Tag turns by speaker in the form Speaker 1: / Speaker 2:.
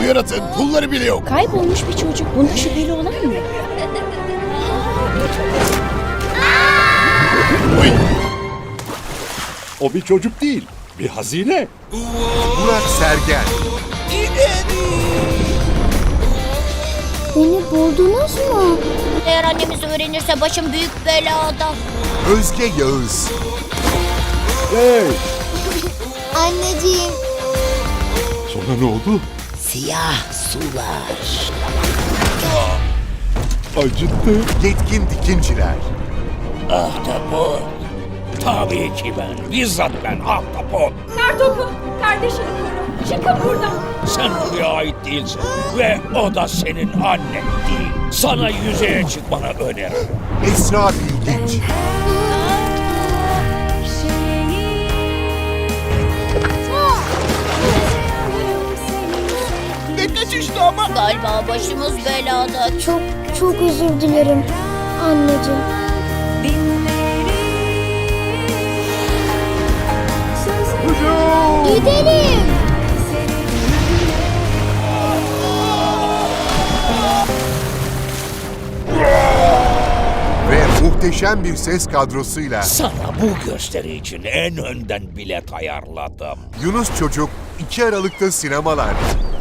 Speaker 1: yaptın? Pulları bile yok.
Speaker 2: Kaybolmuş bir çocuk. Bunda şüpheli olan mı?
Speaker 1: Uy,
Speaker 3: O bir çocuk değil, bir hazine.
Speaker 4: Burak Sergen,
Speaker 5: Beni buldunuz mu?
Speaker 6: Eğer annemiz öğrenirse başım büyük belada.
Speaker 4: Özge Yağız,
Speaker 3: Hey,
Speaker 5: Anneciğim.
Speaker 3: sonra ne oldu?
Speaker 6: Siyah sular.
Speaker 3: Acıttı.
Speaker 4: Yetkin Dikinciler,
Speaker 7: Ahtapot. Tabii ki ben. Bizzat ben Ahtapot.
Speaker 2: Kartopu, kardeşini koru. Çıkın buradan.
Speaker 7: Sen buraya ait değilsin. Ve o da senin annen değil. Sana yüzeye çıkmanı öneririm.
Speaker 4: Esra Bilginç,
Speaker 6: Galiba başımız belada.
Speaker 5: Çok çok özür dilerim. Anneciğim. Gidelim.
Speaker 4: ve muhteşem bir ses kadrosuyla
Speaker 7: Sana bu gösteri için en önden bilet ayarladım.
Speaker 4: Yunus Çocuk 2 Aralık'ta sinemalarda.